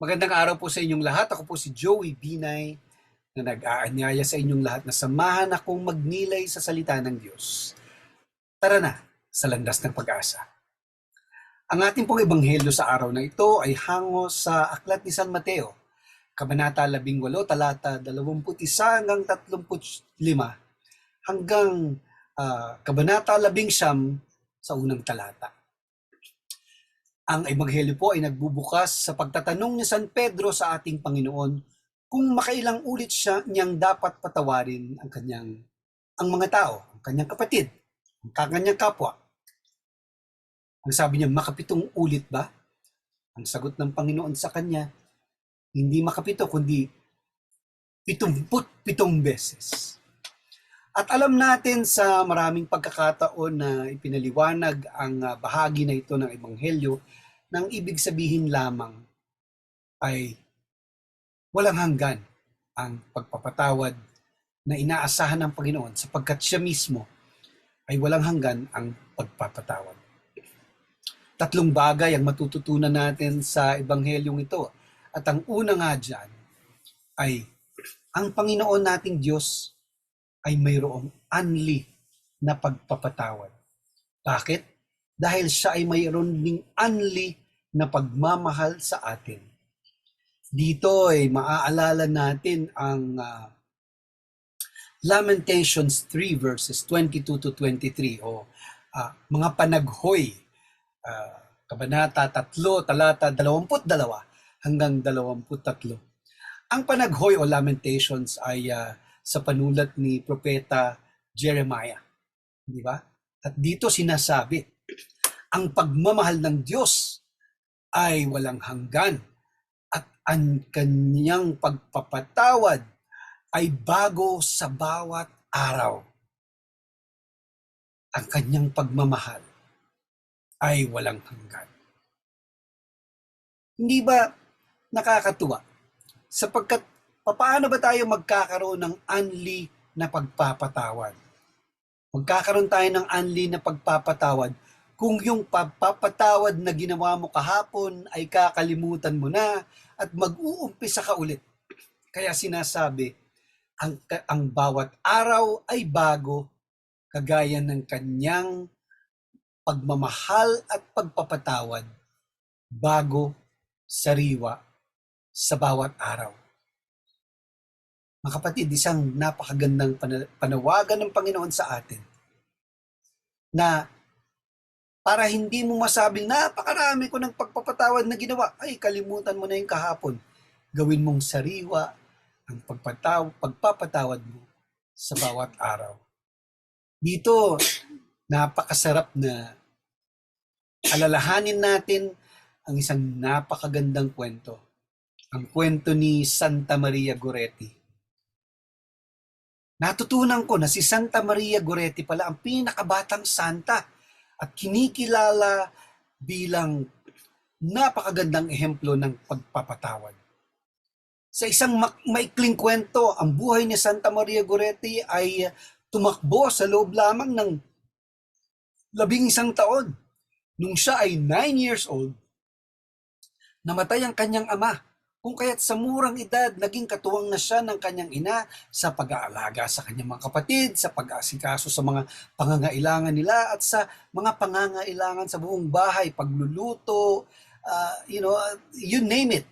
Magandang araw po sa inyong lahat. Ako po si Joey Binay na nag-aanyaya sa inyong lahat na samahan akong magnilay sa salita ng Diyos. Tara na sa landas ng pag-asa. Ang ating pong ebanghelyo sa araw na ito ay hango sa Aklat ni San Mateo, Kabanata 18, talata 21 hanggang 35 hanggang ah, Kabanata 11 sa unang talata. Ang ebanghelyo po ay nagbubukas sa pagtatanong ni San Pedro sa ating Panginoon kung makailang ulit siya niyang dapat patawarin ang kanyang ang mga tao, ang kanyang kapatid, ang kanyang kapwa. Ang sabi niya, makapitong ulit ba? Ang sagot ng Panginoon sa kanya, hindi makapito kundi pitumput pitong beses. At alam natin sa maraming pagkakataon na ipinaliwanag ang ah, bahagi na ito ng Ebanghelyo nang ibig sabihin lamang ay walang hanggan ang pagpapatawad na inaasahan ng Panginoon sapagkat siya mismo ay walang hanggan ang pagpapatawad. Tatlong bagay ang matututunan natin sa Ebanghelyong ito. At ang una nga dyan ay ang Panginoon nating Diyos ay mayroong anli na pagpapatawad. Bakit? Dahil siya ay mayroon ding anli na pagmamahal sa atin. Dito ay maaalala natin ang ah, Lamentations 3 verses 22 to 23 o ah, mga panaghoy ah, kabanata 3 talata 22 hanggang 23. Ang panaghoy o lamentations ay ah, sa panulat ni propeta Jeremiah, di ba? At dito sinasabi, ang pagmamahal ng Diyos ay walang hanggan at ang kanyang pagpapatawad ay bago sa bawat araw. Ang kanyang pagmamahal ay walang hanggan. Hindi ba nakakatuwa? Sapagkat paano ba tayo magkakaroon ng anli na pagpapatawad? Magkakaroon tayo ng anli na pagpapatawad kung yung pagpapatawad na ginawa mo kahapon ay kakalimutan mo na at mag-uumpisa ka ulit. Kaya sinasabi, ang, ang bawat araw ay bago, kagaya ng kanyang pagmamahal at pagpapatawad, bago, sariwa, sa bawat araw. Mga kapatid, isang napakagandang pana- panawagan ng Panginoon sa atin na para hindi mo masabing napakarami ko ng pagpapatawad na ginawa, ay kalimutan mo na yung kahapon. Gawin mong sariwa ang pagpataw, pagpapatawad mo sa bawat araw. Dito, napakasarap na alalahanin natin ang isang napakagandang kwento. Ang kwento ni Santa Maria Goretti. Natutunan ko na si Santa Maria Goretti pala ang pinakabatang santa at kinikilala bilang napakagandang ehemplo ng pagpapatawad. Sa isang maikling kwento, ang buhay ni Santa Maria Goretti ay tumakbo sa loob lamang ng labing isang taon. Nung siya ay 9 years old, namatay ang kanyang ama. Kung kaya't sa murang edad, naging katuwang na siya ng kanyang ina sa pag-aalaga sa kanyang mga kapatid, sa pag-aasikaso sa mga pangangailangan nila at sa mga pangangailangan sa buong bahay, pagluluto, uh, you know, you name it.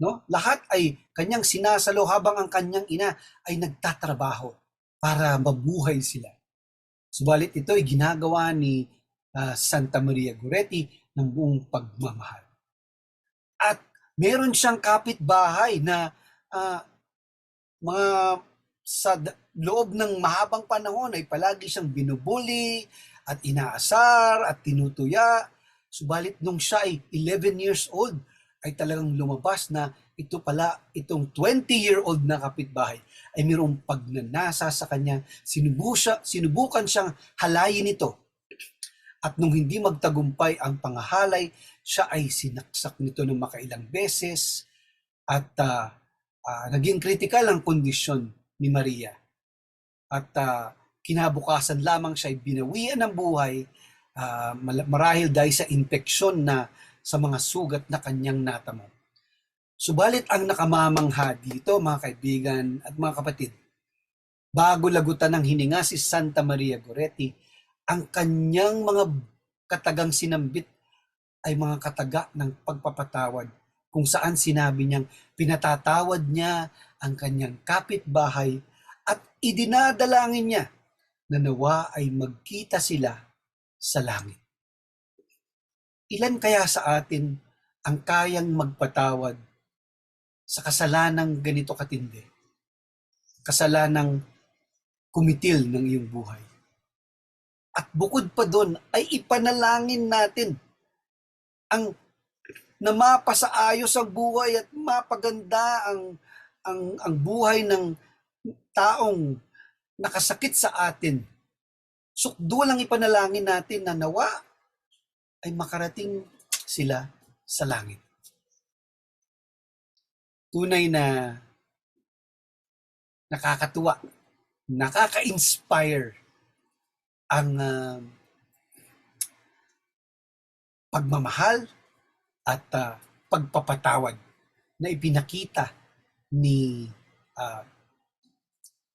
No? Lahat ay kanyang sinasalo habang ang kanyang ina ay nagtatrabaho para mabuhay sila. Subalit ito ay ginagawa ni ah, Santa Maria Goretti ng buong pagmamahal. Meron siyang kapitbahay na ah, mga sa loob ng mahabang panahon ay palagi siyang binubuli at inaasar at tinutuya. Subalit nung siya ay 11 years old, ay talagang lumabas na ito pala, itong 20-year-old na kapitbahay ay mayroong pagnanasa sa kanya. Sinubu siya, sinubukan siyang halayin ito. At nung hindi magtagumpay ang pangahalay, siya ay sinaksak nito ng makailang beses at ah, ah, naging critical ang kondisyon ni Maria. At ah, kinabukasan lamang siya ay binawian ng buhay mal- marahil dahil sa infeksyon na sa mga sugat na kanyang natamo. Subalit ang nakamamangha dito, mga kaibigan at mga kapatid, bago lagutan ng hininga si Santa Maria Goretti, ang kanyang mga katagang sinambit ay mga kataga ng pagpapatawad kung saan sinabi niyang pinatatawad niya ang kanyang kapitbahay at idinadalangin niya na nawa ay magkita sila sa langit. Ilan kaya sa atin ang kayang magpatawad sa kasalanang ganito katindi? Kasalanang kumitil ng iyong buhay. At bukod pa doon ay ipanalangin natin ang na mapasaayos ang buhay at mapaganda ang ang ang buhay ng taong nakasakit sa atin. Sukdo lang ipanalangin natin na nawa ay makarating sila sa langit. Tunay na nakakatuwa, nakaka-inspire ang uh, pagmamahal at uh, pagpapatawad na ipinakita ni uh,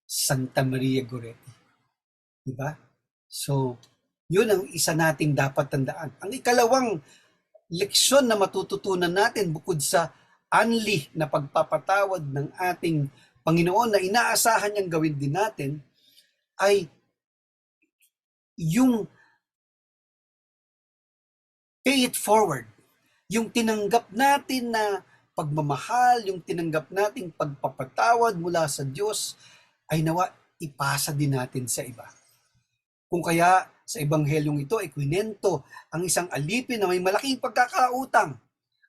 Santa Maria Goretti. Diba? So, yun ang isa nating dapat tandaan. Ang ikalawang leksyon na matututunan natin bukod sa anli na pagpapatawad ng ating Panginoon na inaasahan niyang gawin din natin ay yung pay it forward. Yung tinanggap natin na pagmamahal, yung tinanggap nating pagpapatawad mula sa Diyos ay nawa ipasa din natin sa iba. Kung kaya sa ebanghelyong ito ay kwinento ang isang alipin na may malaking pagkakautang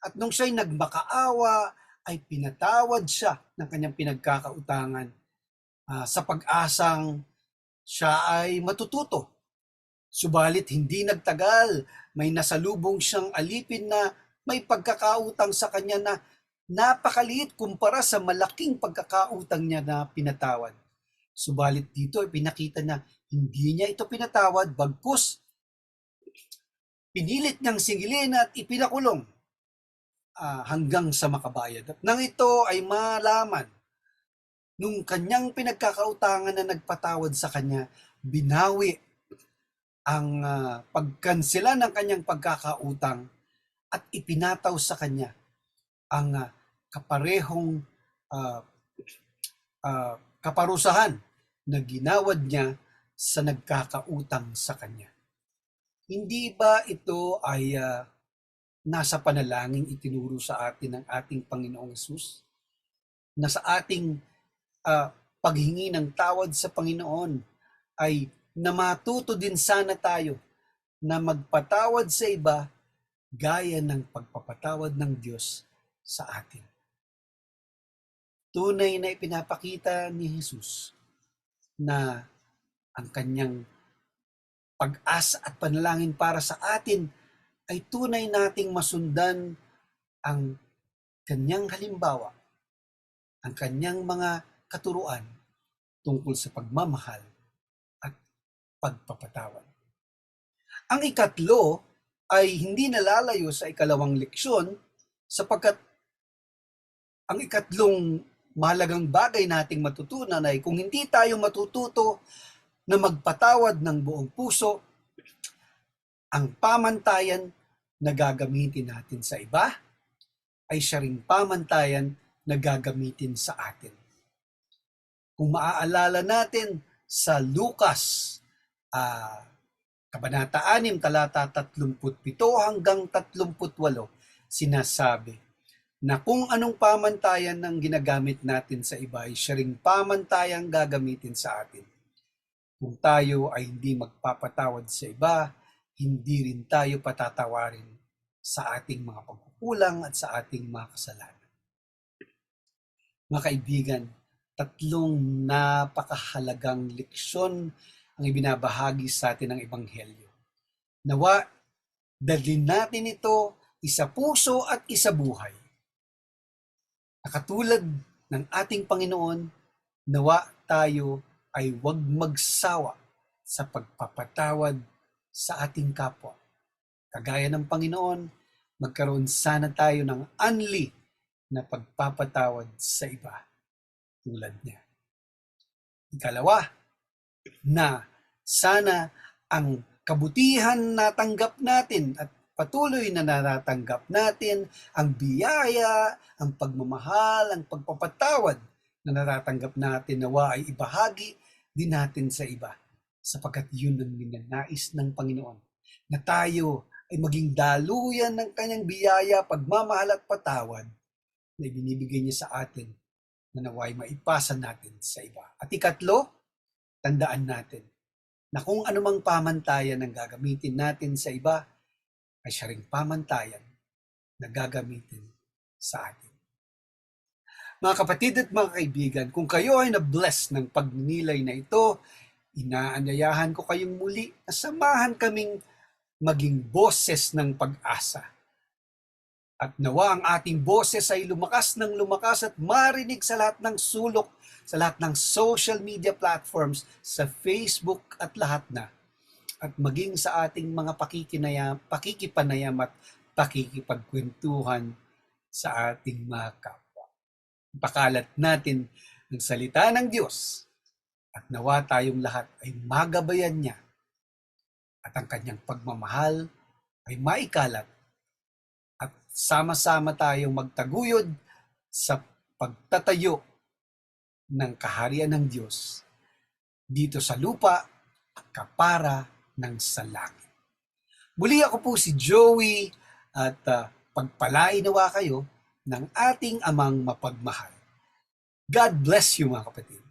at nung siya'y nagmakaawa ay pinatawad siya ng kanyang pinagkakautangan uh, sa pag-asang siya ay matututo. Subalit hindi nagtagal, may nasalubong siyang alipin na may pagkakautang sa kanya na napakaliit kumpara sa malaking pagkakautang niya na pinatawad. Subalit dito ay pinakita na hindi niya ito pinatawad bagkus pinilit niyang singilin at ipinakulong uh, hanggang sa makabayad. At nang ito ay malaman nung kanyang pinagkakautangan na nagpatawad sa kanya, binawi ang uh, pagkansela ng kanyang pagkakautang at ipinataw sa kanya ang uh, kaparehong uh, uh, kaparusahan na ginawad niya sa nagkakautang sa kanya. Hindi ba ito ay uh, nasa panalangin itinuro sa atin ng ating Panginoong Yesus? Na sa ating uh, paghingi ng tawad sa Panginoon ay na matuto din sana tayo na magpatawad sa iba gaya ng pagpapatawad ng Diyos sa atin. Tunay na ipinapakita ni Jesus na ang kanyang pag-asa at panalangin para sa atin ay tunay nating masundan ang kanyang halimbawa, ang kanyang mga katuruan tungkol sa pagmamahal pagpapatawad. Ang ikatlo ay hindi nalalayo sa ikalawang leksyon sapagkat ang ikatlong mahalagang bagay nating matutunan ay kung hindi tayo matututo na magpatawad ng buong puso, ang pamantayan na gagamitin natin sa iba ay siya ring pamantayan na gagamitin sa atin. Kung maaalala natin sa Lucas, uh, Kabanata 6, talata 37 hanggang 38, sinasabi, na kung anong pamantayan ng ginagamit natin sa iba ay siya ring pamantayang gagamitin sa atin. Kung tayo ay hindi magpapatawad sa iba, hindi rin tayo patatawarin sa ating mga pagkukulang at sa ating mga kasalanan. Mga kaibigan, tatlong napakahalagang leksyon ang ibinabahagi sa atin ng Ebanghelyo. Nawa, dalhin natin ito isa puso at isa buhay na katulad ng ating Panginoon, nawa tayo ay huwag magsawa sa pagpapatawad sa ating kapwa. Kagaya ng Panginoon, magkaroon sana tayo ng anli na pagpapatawad sa iba tulad niya. Ikalawa, na sana ang kabutihan na tanggap natin at patuloy na natatanggap natin ang biyaya, ang pagmamahal, ang pagpapatawad na natatanggap natin nawa ay ibahagi din natin sa iba sapagkat yun ang ninanais ng Panginoon na tayo ay maging daluyan ng kanyang biyaya, pagmamahal at patawad na ibinibigay niya sa atin na naway maipasa natin sa iba. At ikatlo, tandaan natin na kung anumang pamantayan ang gagamitin natin sa iba, ay siya ring pamantayan na gagamitin sa atin. Mga kapatid at mga kaibigan, kung kayo ay na-bless ng pagninilay na ito, inaanyayahan ko kayong muli na samahan kaming maging boses ng pag-asa. At nawa ang ating boses ay lumakas ng lumakas at marinig sa lahat ng sulok, sa lahat ng social media platforms, sa Facebook at lahat na. At maging sa ating mga pakikinayam, pakikipanayam at pakikipagkwentuhan sa ating mga kapwa. Pakalat natin ng salita ng Diyos at nawa tayong lahat ay magabayan niya at ang kanyang pagmamahal ay maikalat at sama-sama tayong magtaguyod sa pagtatayo ng kaharian ng Diyos dito sa lupa kapara ng sa langit. Muli ako po si Joey at uh, pagpalain nawa kayo ng ating amang mapagmahal. God bless you mga kapatid.